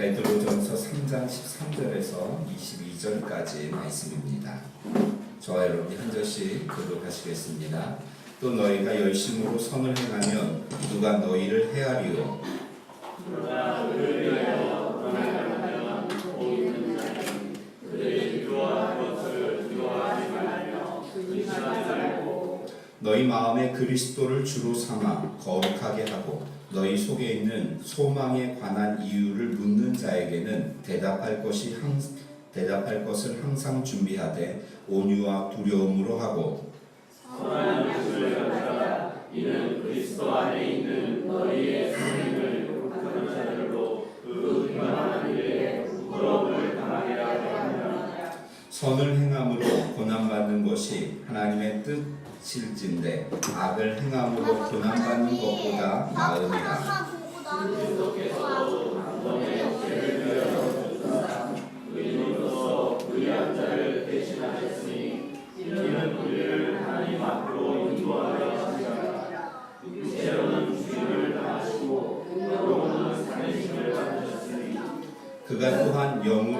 베드로전서 3장 13절에서 22절까지 말씀입니다. 저와 여러분이 한 절씩 교독하시겠습니다. 또 너희가 열심으로 선을 행하면 누가 너희를 헤아리요 너희 마음에 그리스도를 주로 삼아 거룩하게 하고 너희 속에 있는 소망에 관한 이유를 묻는 자에게는 대답할 것이 항, 대답할 것을 항상 준비하되 온유와 두려움으로 하고 선을 행 함으로 고난받는 것이 하나님의 뜻일진데 악을 행함으로 고난받는 것보다 나으니라. 그가 또한 영으로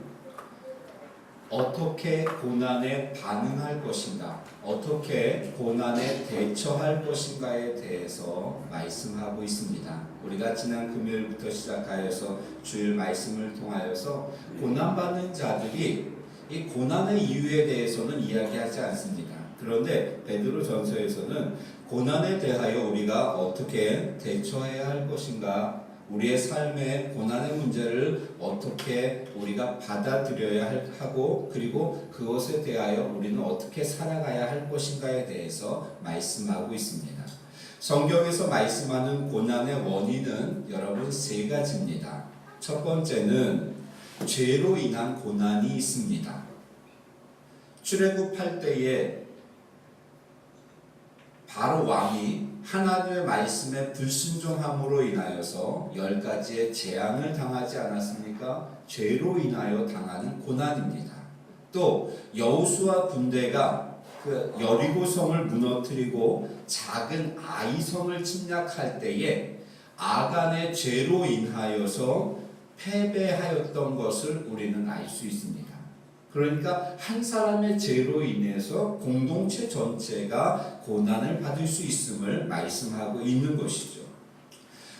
어떻게 고난에 반응할 것인가, 어떻게 고난에 대처할 것인가에 대해서 말씀하고 있습니다. 우리가 지난 금요일부터 시작하여서 주일 말씀을 통하여서 고난받는 자들이 이 고난의 이유에 대해서는 이야기하지 않습니다. 그런데 베드로 전서에서는 고난에 대하여 우리가 어떻게 대처해야 할 것인가 우리의 삶의 고난의 문제를 어떻게 우리가 받아들여야 할- 하고 그리고 그것에 대하여 우리는 어떻게 살아가야 할 것인가에 대해서 말씀하고 있습니다. 성경에서 말씀하는 고난의 원인은 여러분 세 가지입니다. 첫 번째는 죄로 인한 고난이 있습니다. 출애굽할 때에 바로 왕이 하나님의 말씀에 불순종함으로 인하여서 열 가지의 재앙을 당하지 않았습니까? 죄로 인하여 당하는 고난입니다. 또 여호수아 군대가 그 여리고성을 무너뜨리고 작은 아이성을 침략할 때에 아간의 죄로 인하여서 패배하였던 것을 우리는 알 수 있습니다. 그러니까 한 사람의 죄로 인해서 공동체 전체가 고난을 받을 수 있음을 말씀하고 있는 것이죠.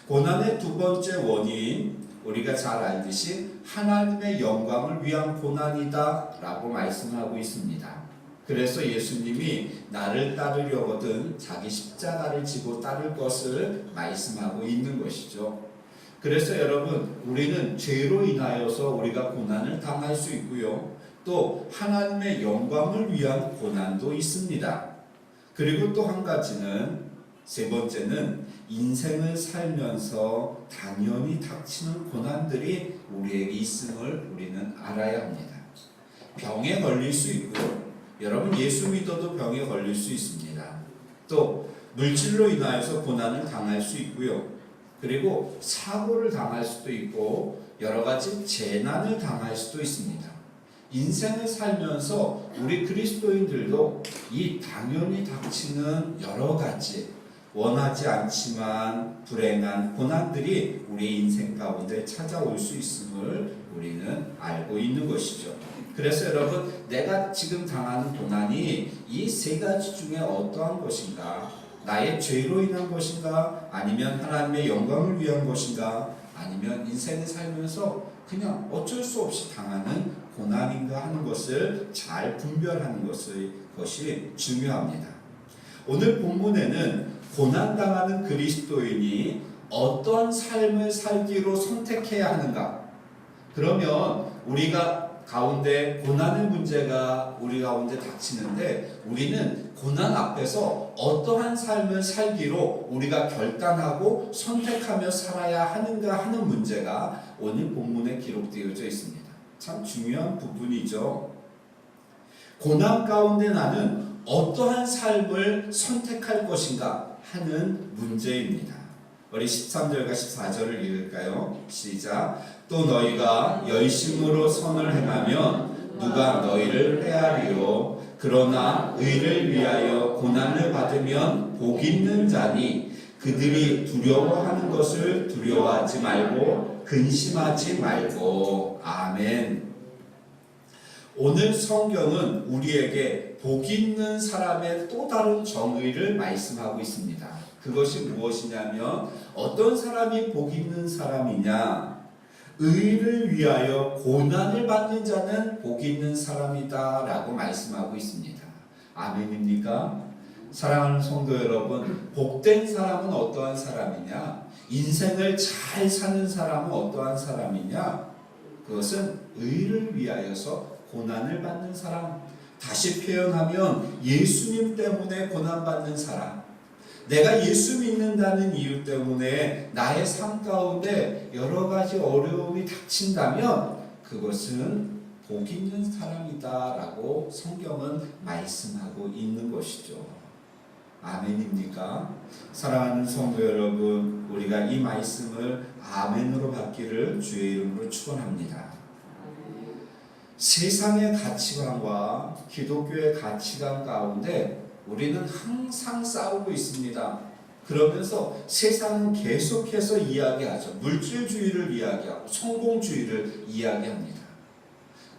고난의 두 번째 원인 우리가 잘 알듯이 하나님의 영광을 위한 고난이다 라고 말씀하고 있습니다. 그래서 예수님이 나를 따르려거든 자기 십자가를 지고 따를 것을 말씀하고 있는 것이죠. 그래서 여러분 우리는 죄로 인하여서 우리가 고난을 당할 수 있고요. 또 하나님의 영광을 위한 고난도 있습니다. 그리고 또 한 가지는 세 번째는 인생을 살면서 당연히 닥치는 고난들이 우리에게 있음을 우리는 알아야 합니다. 병에 걸릴 수 있고요. 여러분 예수 믿어도 병에 걸릴 수 있습니다. 또 물질로 인하여서 고난을 당할 수 있고요. 그리고 사고를 당할 수도 있고 여러 가지 재난을 당할 수도 있습니다. 인생을 살면서 우리 그리스도인들도 이 당연히 닥치는 여러 가지 원하지 않지만 불행한 고난들이 우리 인생 가운데 찾아올 수 있음을 우리는 알고 있는 것이죠. 그래서 여러분, 내가 지금 당하는 고난이 이 세 가지 중에 어떠한 것인가? 나의 죄로 인한 것인가? 아니면 하나님의 영광을 위한 것인가? 아니면 인생을 살면서 그냥 어쩔 수 없이 당하는 고난인가 하는 것을 잘 분별하는 것이, 중요합니다. 오늘 본문에는 고난당하는 그리스도인이 어떤 삶을 살기로 선택해야 하는가? 그러면 우리가 가운데 고난의 문제가 우리 가운데 닥치는데 우리는 고난 앞에서 어떠한 삶을 살기로 우리가 결단하고 선택하며 살아야 하는가 하는 문제가 오늘 본문에 기록되어져 있습니다. 참 중요한 부분이죠. 고난 가운데 나는 어떠한 삶을 선택할 것인가 하는 문제입니다. 우리 13절과 14절을 읽을까요? 시작. 또 너희가 열심으로 선을 행하면 누가 너희를 헤아리요. 그러나 의를 위하여 고난을 받으면 복 있는 자니 그들이 두려워하는 것을 두려워하지 말고 근심하지 말고 아멘. 오늘 성경은 우리에게 복 있는 사람의 또 다른 정의를 말씀하고 있습니다. 그것이 무엇이냐면 어떤 사람이 복 있는 사람이냐? 의를 위하여 고난을 받는 자는 복 있는 사람이다라고 말씀하고 있습니다. 아멘입니까? 사랑하는 성도 여러분, 복된 사람은 어떠한 사람이냐? 인생을 잘 사는 사람은 어떠한 사람이냐? 그것은 의를 위하여서 고난을 받는 사람. 다시 표현하면 예수님 때문에 고난받는 사람. 내가 예수 믿는다는 이유 때문에 나의 삶 가운데 여러 가지 어려움이 닥친다면 그것은 복 있는 사람이다라고 성경은 말씀하고 있는 것이죠. 아멘입니까? 사랑하는 성도 여러분, 우리가 이 말씀을 아멘으로 받기를 주의 이름으로 축원합니다. 세상의 가치관과 기독교의 가치관 가운데 우리는 항상 싸우고 있습니다. 그러면서 세상은 계속해서 이야기하죠. 물질주의를 이야기하고 성공주의를 이야기합니다.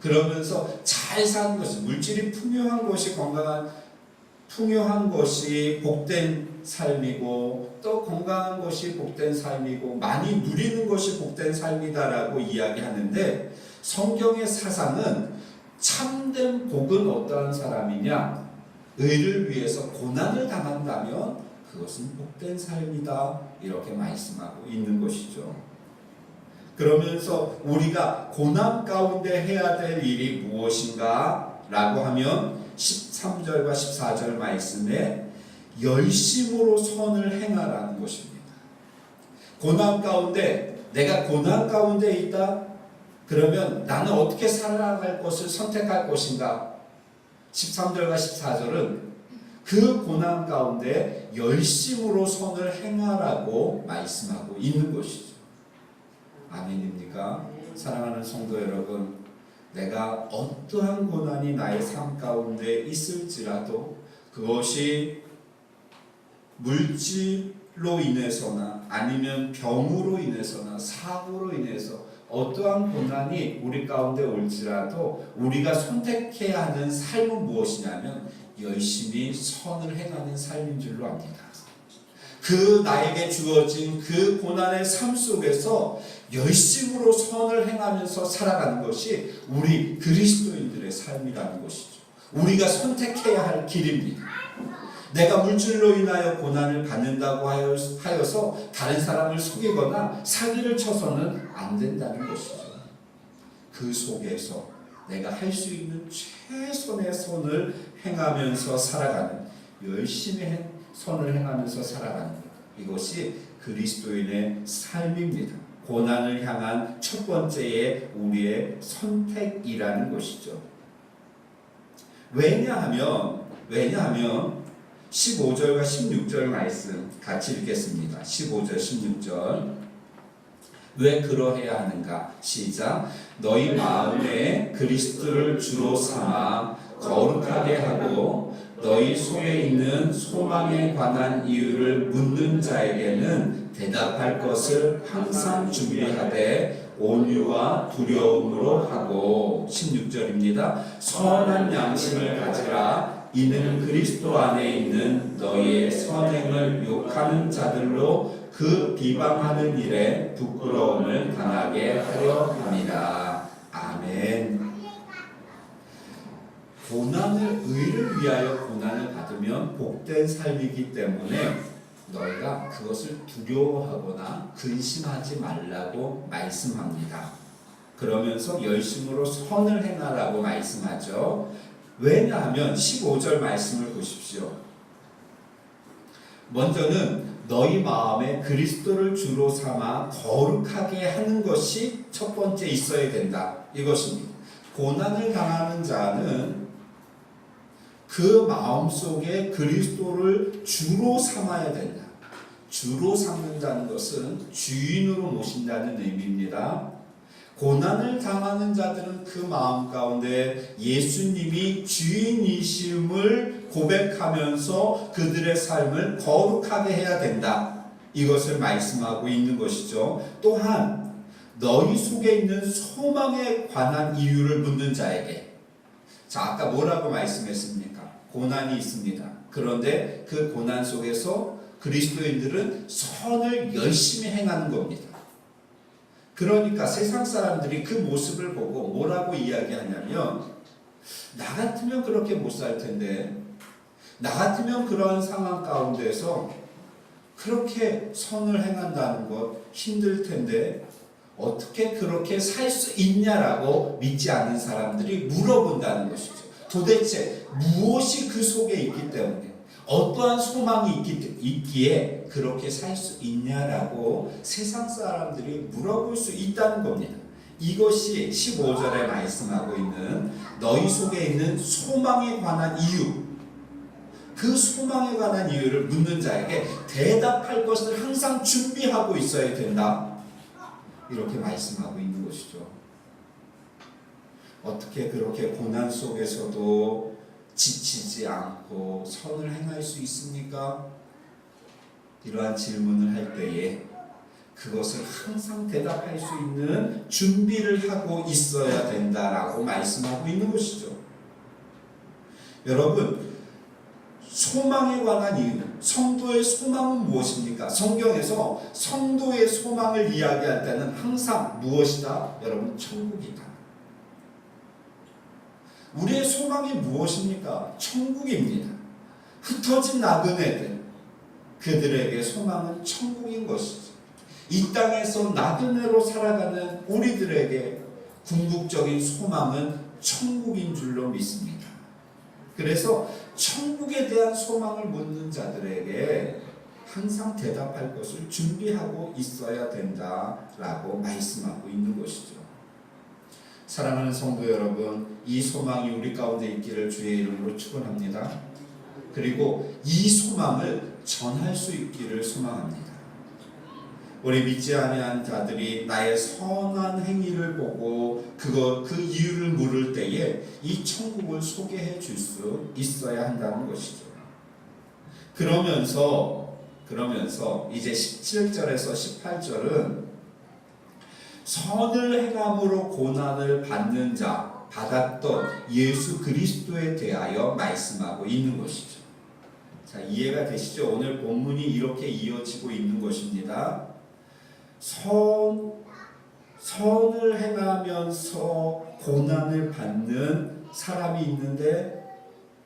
그러면서 잘 사는 것이 물질이 풍요한 것이 건강한 풍요한 것이 복된 삶이고 또 건강한 것이 복된 삶이고 많이 누리는 것이 복된 삶이다라고 이야기하는데 성경의 사상은 참된 복은 어떠한 사람이냐? 의를 위해서 고난을 당한다면 그것은 복된 삶이다. 이렇게 말씀하고 있는 것이죠. 그러면서 우리가 고난 가운데 해야 될 일이 무엇인가? 라고 하면 13절과 14절 말씀에 열심으로 선을 행하라는 것입니다. 고난 가운데, 내가 고난 가운데 있다? 그러면 나는 어떻게 살아갈 것을 선택할 것인가? 13절과 14절은 그 고난 가운데 열심으로 선을 행하라고 말씀하고 있는 것이죠. 아멘입니까? 사랑하는 성도 여러분, 내가 어떠한 고난이 나의 삶 가운데 있을지라도 그것이 물질로 인해서나 아니면 병으로 인해서나 사고로 인해서 어떠한 고난이 우리 가운데 올지라도 우리가 선택해야 하는 삶은 무엇이냐면 열심히 선을 행하는 삶인 줄로 압니다. 그 나에게 주어진 그 고난의 삶 속에서 열심으로 선을 행하면서 살아가는 것이 우리 그리스도인들의 삶이라는 것이죠. 우리가 선택해야 할 길입니다. 내가 물질로 인하여 고난을 받는다고 하여서 다른 사람을 속이거나 사기를 쳐서는 안 된다는 것이죠. 그 속에서 내가 할 수 있는 최선의 선을 행하면서 살아가는 열심히 선을 행하면서 살아가는 것. 이것이 그리스도인의 삶입니다. 고난을 향한 첫 번째의 우리의 선택이라는 것이죠. 왜냐하면 왜냐하면 15절과 16절 말씀 같이 읽겠습니다. 15절 16절 왜 그러해야 하는가? 시작. 너희 마음에 그리스도를 주로 삼아 거룩하게 하고 너희 속에 있는 소망에 관한 이유를 묻는 자에게는 대답할 것을 항상 준비하되 온유와 두려움으로 하고 16절입니다. 선한 양심을 가지라 이는 그리스도 안에 있는 너희의 선행을 욕하는 자들로 그 비방하는 일에 부끄러움을 당하게 하려 합니다. 아멘. 고난을 의를 위하여 고난을 받으면 복된 삶이기 때문에 너희가 그것을 두려워하거나 근심하지 말라고 말씀합니다. 그러면서 열심으로 선을 행하라고 말씀하죠. 왜냐하면 15절 말씀을 보십시오. 먼저는 너희 마음에 그리스도를 주로 삼아 거룩하게 하는 것이 첫 번째 있어야 된다. 이것입니다. 고난을 당하는 자는 그 마음 속에 그리스도를 주로 삼아야 된다. 주로 삼는다는 것은 주인으로 모신다는 의미입니다. 고난을 당하는 자들은 그 마음 가운데 예수님이 주인이심을 고백하면서 그들의 삶을 거룩하게 해야 된다. 이것을 말씀하고 있는 것이죠. 또한 너희 속에 있는 소망에 관한 이유를 묻는 자에게 자, 아까 뭐라고 말씀했습니까? 고난이 있습니다. 그런데 그 고난 속에서 그리스도인들은 선을 열심히 행하는 겁니다. 그러니까 세상 사람들이 그 모습을 보고 뭐라고 이야기하냐면 나 같으면 그렇게 못 살 텐데 나 같으면 그러한 상황 가운데서 그렇게 선을 행한다는 것 힘들 텐데 어떻게 그렇게 살 수 있냐라고 믿지 않는 사람들이 물어본다는 것이죠. 도대체 무엇이 그 속에 있기 때문에 어떠한 소망이 있기, 있기에 그렇게 살 수 있냐라고 세상 사람들이 물어볼 수 있다는 겁니다. 이것이 15절에 말씀하고 있는 너희 속에 있는 소망에 관한 이유. 그 소망에 관한 이유를 묻는 자에게 대답할 것을 항상 준비하고 있어야 된다. 이렇게 말씀하고 있는 것이죠. 어떻게 그렇게 고난 속에서도 지치지 않고 선을 행할 수 있습니까? 이러한 질문을 할 때에 그것을 항상 대답할 수 있는 준비를 하고 있어야 된다라고 말씀하고 있는 것이죠. 여러분, 소망에 관한 이유, 성도의 소망은 무엇입니까? 성경에서 성도의 소망을 이야기할 때는 항상 무엇이다? 여러분, 천국이다. 우리의 소망이 무엇입니까? 천국입니다. 흩어진 나그네들, 그들에게 소망은 천국인 것이죠. 이 땅에서 나그네로 살아가는 우리들에게 궁극적인 소망은 천국인 줄로 믿습니다. 그래서 천국에 대한 소망을 묻는 자들에게 항상 대답할 것을 준비하고 있어야 된다라고 말씀하고 있는 것이죠. 사랑하는 성도 여러분, 이 소망이 우리 가운데 있기를 주의 이름으로 축원합니다. 그리고 이 소망을 전할 수 있기를 소망합니다. 우리 믿지 아니한 자들이 나의 선한 행위를 보고 그거 그 이유를 물을 때에 이 천국을 소개해 줄 수 있어야 한다는 것이죠. 그러면서 그러면서 이제 17절에서 18절은 선을 행함으로 고난을 받는 자 받았던 예수 그리스도에 대하여 말씀하고 있는 것이죠. 자, 이해가 되시죠? 오늘 본문이 이렇게 이어지고 있는 것입니다. 선, 선을 행하면서 고난을 받는 사람이 있는데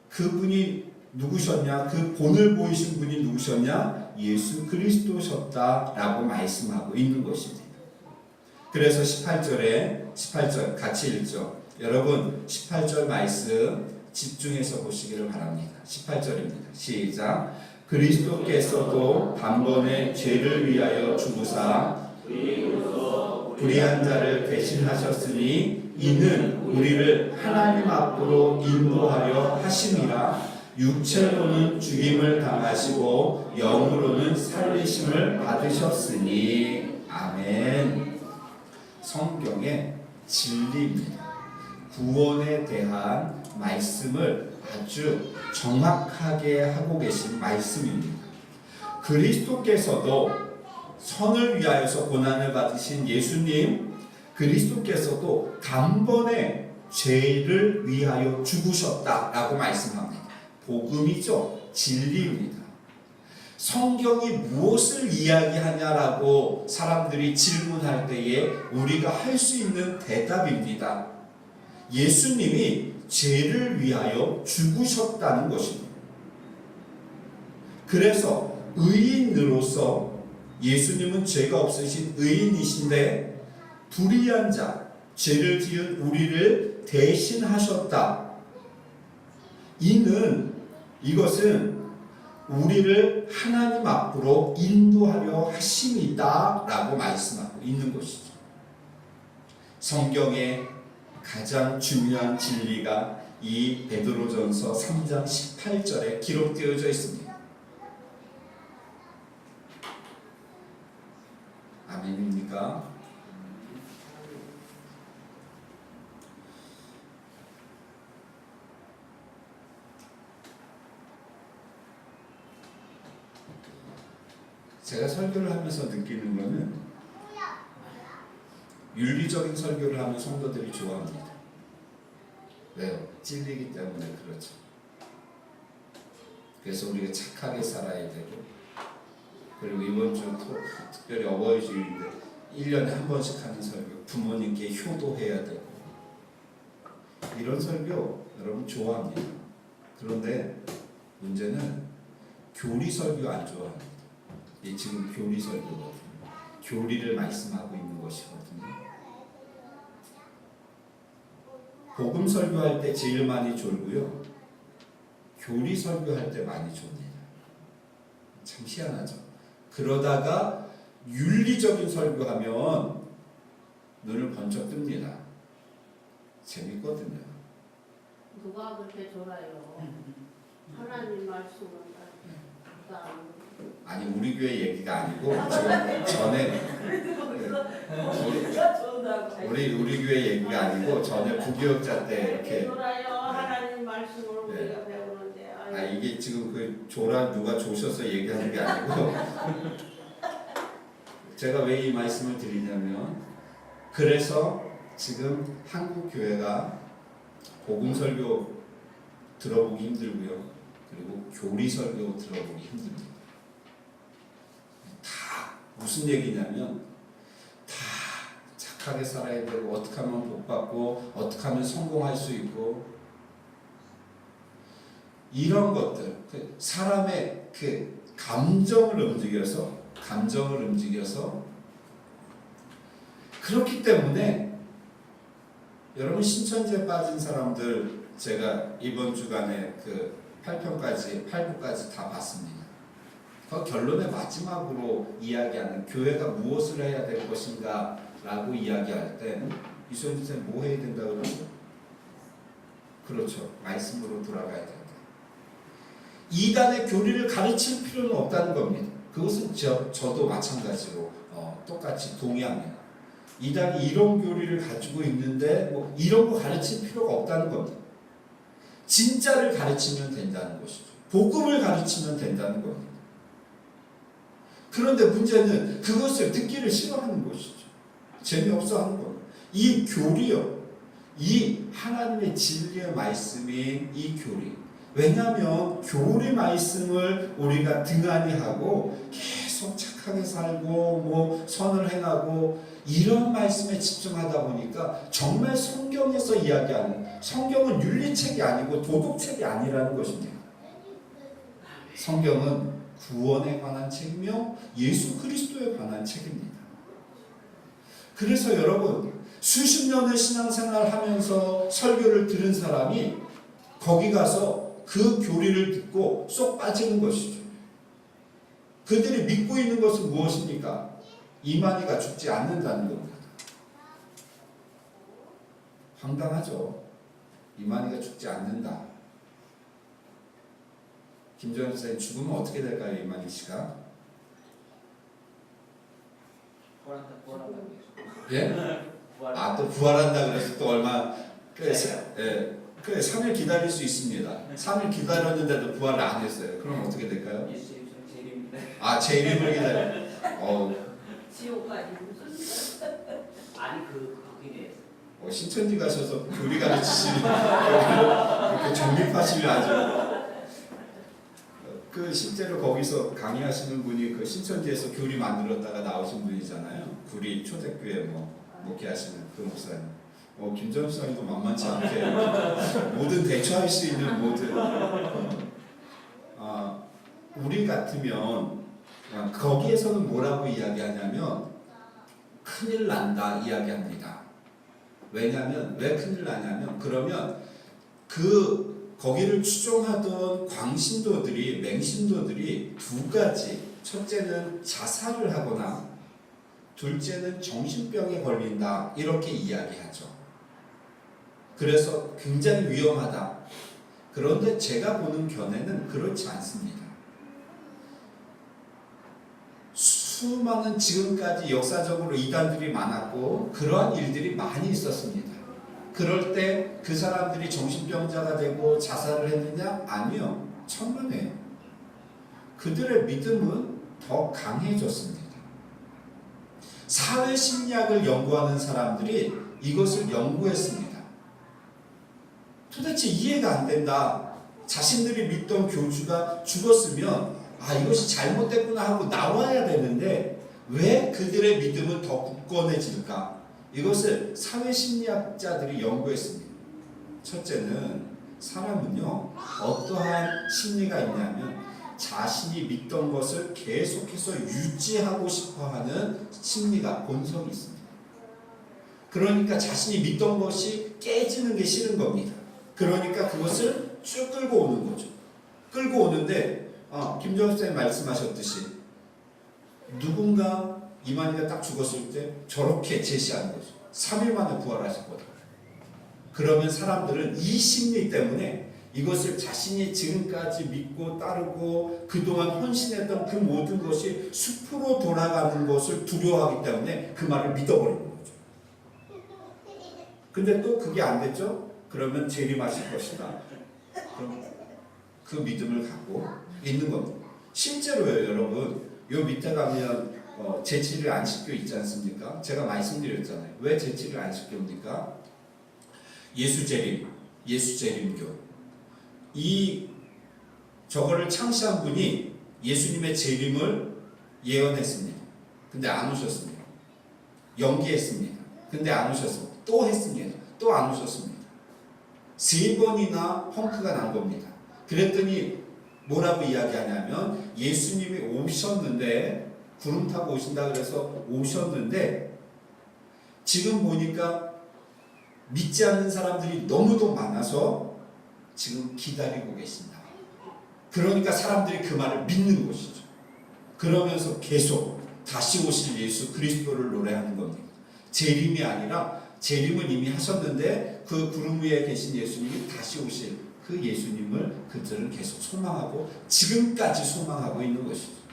그분이 누구셨냐? 그 본을 보이신 분이 누구셨냐? 예수 그리스도셨다라고 말씀하고 있는 것입니다. 그래서 18절에 18절 같이 읽죠. 여러분 18절 말씀 집중해서 보시기를 바랍니다. 18절입니다. 시작. 그리스도께서도 단번에 죄를 위하여 죽으사 불의한 자를 대신하셨으니 이는 우리를 하나님 앞으로 인도하려 하심이라 육체로는 죽임을 당하시고 영으로는 살리심을 받으셨으니 아멘. 성경의 진리입니다. 구원에 대한 말씀을 아주 정확하게 하고 계신 말씀입니다. 그리스도께서도 선을 위하여서 고난을 받으신 예수님, 그리스도께서도 단번에 죄를 위하여 죽으셨다라고 말씀합니다. 복음이죠. 진리입니다. 성경이 무엇을 이야기하냐라고 사람들이 질문할 때에 우리가 할 수 있는 대답입니다. 예수님이 죄를 위하여 죽으셨다는 것입니다. 그래서 의인으로서 예수님은 죄가 없으신 의인이신데 불의한 자, 죄를 지은 우리를 대신하셨다. 이는 이것은 우리를 하나님 앞으로 인도하려 하심이다라고 말씀하고 있는 것이죠. 성경의 가장 중요한 진리가 이 베드로전서 3장 18절에 기록되어져 있습니다. 아멘입니까? 제가 설교를 하면서 느끼는 거는 윤리적인 설교를 하면 성도들이 좋아합니다. 왜요? 찔리기 때문에 그렇죠. 그래서 우리가 착하게 살아야 되고 그리고 이번 주 토, 특별히 어버이 주일인데 1년에 한 번씩 하는 설교 부모님께 효도해야 되고 이런 설교 여러분 좋아합니다. 그런데 문제는 교리 설교 안 좋아합니다. 이 지금 교리 설교거든요. 교리를 말씀하고 있는 것이거든요. 복음 설교할 때 제일 많이 졸고요. 교리 설교할 때 많이 좁니다. 참 희한하죠. 그러다가 윤리적인 설교하면 눈을 번쩍 뜹니다. 재밌거든요. 누가 그렇게 졸아요? 하나님 말씀은 다 아니 우리 교회 얘기가 아니고 지금 전에 누가 졸다고 우리 우리 교회 얘기가 아니고 전에 부교육자 때 이렇게 졸아요? 하나님 말씀을 네. 우리가 배우는데 아 이게 지금 그 조란 누가 조셔서 얘기하는 게 아니고 제가 왜 이 말씀을 드리냐면 그래서 지금 한국 교회가 복음 설교 들어보기 힘들고요 그리고 교리 설교 들어보기 힘듭니다. 다 무슨 얘기냐면 다 착하게 살아야 되고 어떻게 하면 복 받고 어떻게 하면 성공할 수 있고 이런 것들 그 사람의 그 감정을 움직여서 감정을 움직여서 그렇기 때문에 여러분 신천지에 빠진 사람들 제가 이번 주간에 그 8편까지 8부까지 다 봤습니다. 그 결론의 마지막으로 이야기하는 교회가 무엇을 해야 될 것인가 라고 이야기할 때 이소연 선생님 뭐 해야 된다고 그러죠? 그렇죠. 말씀으로 돌아가야 된다. 이단의 교리를 가르칠 필요는 없다는 겁니다. 그것은 저, 저도 마찬가지로 어, 똑같이 동의합니다. 이단이 이런 교리를 가지고 있는데 뭐 이런 거 가르칠 필요가 없다는 겁니다. 진짜를 가르치면 된다는 것이죠. 복음을 가르치면 된다는 겁니다. 그런데 문제는 그것을 듣기를 싫어하는 것이죠. 재미없어 하는 겁니다. 이 교리요. 이 하나님의 진리의 말씀인 이 교리. 왜냐하면 교리 말씀을 우리가 등한히 하고 계속 착하게 살고 뭐 선을 행하고 이런 말씀에 집중하다 보니까 정말 성경에서 이야기하는 성경은 윤리책이 아니고 도덕책이 아니라는 것입니다. 성경은 구원에 관한 책이며 예수 그리스도에 관한 책입니다. 그래서 여러분 수십 년의 신앙생활 하면서 설교를 들은 사람이 거기 가서 그 교리를 듣고 쏙 빠지는 것이죠. 그들이 믿고 있는 것은 무엇입니까? 이만희가 죽지 않는다는 겁니다. 황당하죠. 이만희가 죽지 않는다. 김정은 선생님 죽으면 어떻게 될까요, 이만희 씨가? 부활한다 부활한다 예? 부활 아또 부활한다 그래서 또 얼마 그래, 사- 예, 그래 3일 기다릴 수 있습니다. 3일 기다렸는데도 부활을 안 했어요. 그럼 어떻게 될까요? 예수 이름 제일입니다 아, 제 이름을 기다려. 어, 지옥까지 무슨 아니 그 거기에 어, 신천지 가셔서 교리 가르치시는 그렇게 정립하시면 아주 그 실제로 거기서 강의하시는 분이 그 신천지에서 교리 만들었다가 나오신 분이잖아요. 구리 초대교회 뭐 목회하시는 그 목사님. 어, 김정수 목사님도 만만치 않게 모든 대처할 수 있는 모든 아, 우리 같으면 어, 거기에서는 뭐라고 이야기하냐면 큰일 난다 이야기합니다. 왜냐하면 왜 큰일 나냐면 그러면 그 거기를 추종하던 광신도들이 맹신도들이 두 가지 첫째는 자살을 하거나 둘째는 정신병에 걸린다 이렇게 이야기하죠. 그래서 굉장히 위험하다. 그런데 제가 보는 견해는 그렇지 않습니다. 수많은 지금까지 역사적으로 이단들이 많았고 그러한 일들이 많이 있었습니다. 그럴 때 그 사람들이 정신병자가 되고 자살을 했느냐? 아니요. 천만에요. 그들의 믿음은 더 강해졌습니다. 사회 심리학을 연구하는 사람들이 이것을 연구했습니다. 도대체 이해가 안 된다. 자신들이 믿던 교주가 죽었으면 아 이것이 잘못됐구나 하고 나와야 되는데 왜 그들의 믿음은 더 굳건해질까? 이것을 사회 심리학자들이 연구했습니다. 첫째는 사람은요 어떠한 심리가 있냐면 자신이 믿던 것을 계속해서 유지하고 싶어하는 심리가 본성이 있습니다. 그러니까 자신이 믿던 것이 깨지는 게 싫은 겁니다. 그러니까 그것을 쭉 끌고 오는 거죠. 끌고 오는데 어, 김정수 쌤 말씀하셨듯이 누군가 이만희가 딱 죽었을 때 저렇게 제시하는 거죠. 3일 만에 부활하셨거든요. 그러면 사람들은 이 심리 때문에 이것을 자신이 지금까지 믿고 따르고 그동안 헌신했던 그 모든 것이 숲으로 돌아가는 것을 두려워하기 때문에 그 말을 믿어버리는 거죠. 근데 또 그게 안 됐죠? 그러면 재림하실 것이다. 그럼 그 믿음을 갖고 있는 겁니다. 실제로요, 여러분. 요 밑에 가면 어, 제치를 안 시켜 있지 않습니까? 제가 말씀드렸잖아요. 왜 제치를 안 시켜옵니까? 예수 재림, 예수 재림교. 이 저거를 창시한 분이 예수님의 재림을 예언했습니다. 근데 안 오셨습니다. 연기했습니다. 근데 안 오셨습니다. 또 했습니다. 또 안 오셨습니다. 세 번이나 펑크가 난 겁니다. 그랬더니 뭐라고 이야기하냐면 예수님이 오셨는데 구름 타고 오신다 그래서 오셨는데 지금 보니까 믿지 않는 사람들이 너무도 많아서 지금 기다리고 계신다. 그러니까 사람들이 그 말을 믿는 것이죠. 그러면서 계속 다시 오실 예수 그리스도를 노래하는 겁니다. 재림이 아니라 재림은 이미 하셨는데 그 구름 위에 계신 예수님이 다시 오실 그 예수님을 그들은 계속 소망하고 지금까지 소망하고 있는 것이죠.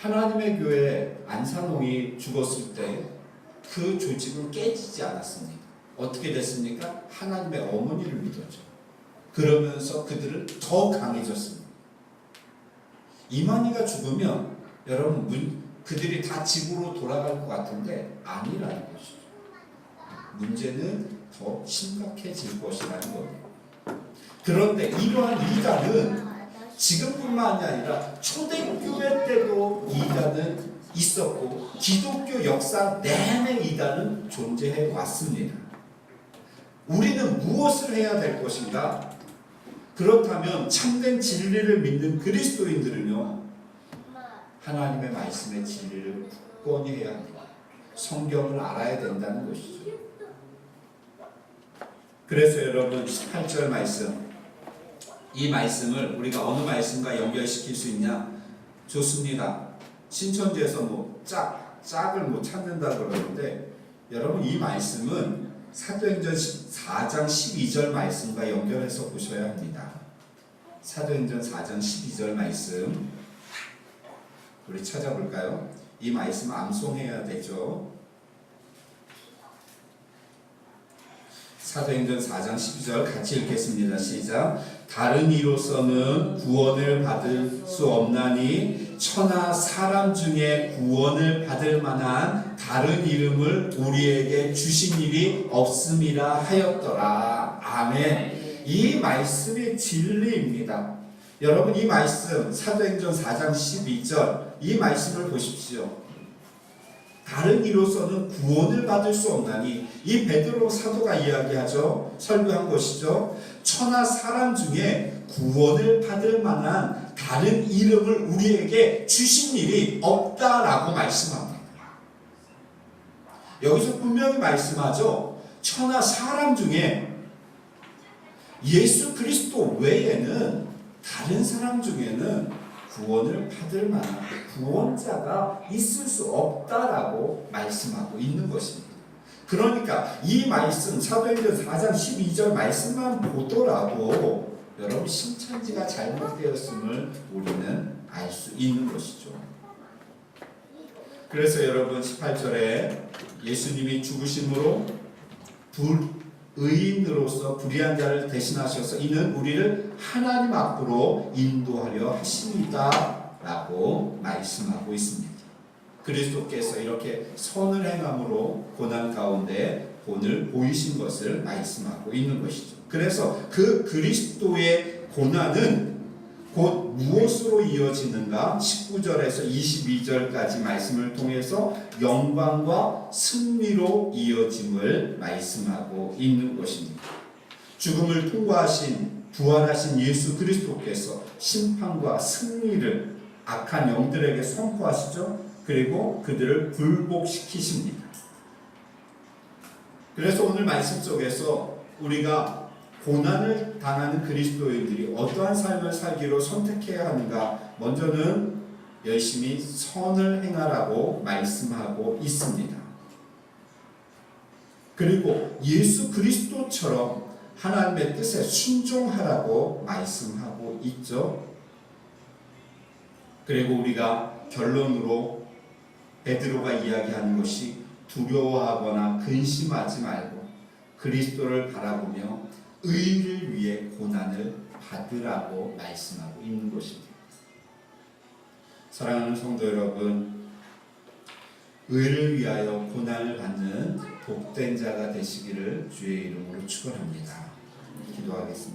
하나님의 교회 안산홍이 죽었을 때 그 조직은 깨지지 않았습니다. 어떻게 됐습니까? 하나님의 어머니를 믿었죠. 그러면서 그들은 더 강해졌습니다. 이만희가 죽으면 여러분 문, 그들이 다 집으로 돌아갈 것 같은데 아니라는 것이죠. 문제는 더 심각해질 것이라는 겁니다. 그런데 이러한 이단은 지금뿐만이 아니라 초대교회 때도 이단은 있었고 기독교 역사 내내 이단은 존재해 왔습니다. 우리는 무엇을 해야 될 것인가? 그렇다면 참된 진리를 믿는 그리스도인들은요 하나님의 말씀의 진리를 굳건히 해야 합니다. 성경을 알아야 된다는 것이죠. 그래서 여러분 18절 말씀 이 말씀을 우리가 어느 말씀과 연결시킬 수 있냐? 좋습니다. 신천지에서 뭐 짝, 짝을 못 찾는다 그러는데 여러분 이 말씀은 사도행전 4장 12절 말씀과 연결해서 보셔야 합니다. 사도행전 4장 12절 말씀 우리 찾아볼까요? 이 말씀 암송해야 되죠. 사도행전 4장 12절 같이 읽겠습니다. 시작. 다른 이로서는 구원을 받을 수 없나니 천하 사람 중에 구원을 받을 만한 다른 이름을 우리에게 주신 일이 없음이라 하였더라. 아멘. 이 말씀이 진리입니다. 여러분 이 말씀 사도행전 4장 12절 이 말씀을 보십시오. 다른 이로서는 구원을 받을 수 없나니 이 베드로 사도가 이야기하죠. 설교한 것이죠. 천하 사람 중에 구원을 받을 만한 다른 이름을 우리에게 주신 일이 없다라고 말씀합니다. 여기서 분명히 말씀하죠. 천하 사람 중에 예수 그리스도 외에는 다른 사람 중에는 구원을 받을 만한 구원자가 있을 수 없다라고 말씀하고 있는 것입니다. 그러니까 이 말씀 사도행전 4장 12절 말씀만 보더라도 여러분 신천지가 잘못되었음을 우리는 알 수 있는 것이죠. 그래서 여러분 18절에 예수님이 죽으심으로 불의인으로서 불의한 자를 대신하셔서 이는 우리를 하나님 앞으로 인도하려 하십니다라고 말씀하고 있습니다. 그리스도께서 이렇게 선을 행함으로 고난 가운데 본을 보이신 것을 말씀하고 있는 것이죠. 그래서 그 그리스도의 고난은 곧 무엇으로 이어지는가? 19절에서 22절까지 말씀을 통해서 영광과 승리로 이어짐을 말씀하고 있는 것입니다. 죽음을 통과하신 부활하신 예수 그리스도께서 심판과 승리를 악한 영들에게 선포하시죠. 그리고 그들을 굴복시키십니다. 그래서 오늘 말씀 속에서 우리가 고난을 당하는 그리스도인들이 어떠한 삶을 살기로 선택해야 하는가? 먼저는 열심히 선을 행하라고 말씀하고 있습니다. 그리고 예수 그리스도처럼 하나님의 뜻에 순종하라고 말씀하고 있죠. 그리고 우리가 결론으로 베드로가 이야기하는 것이 두려워하거나 근심하지 말고 그리스도를 바라보며 의를 위해 고난을 받으라고 말씀하고 있는 것입니다. 사랑하는 성도 여러분, 의를 위하여 고난을 받는 복된 자가 되시기를 주의 이름으로 축원합니다. 기도하겠습니다.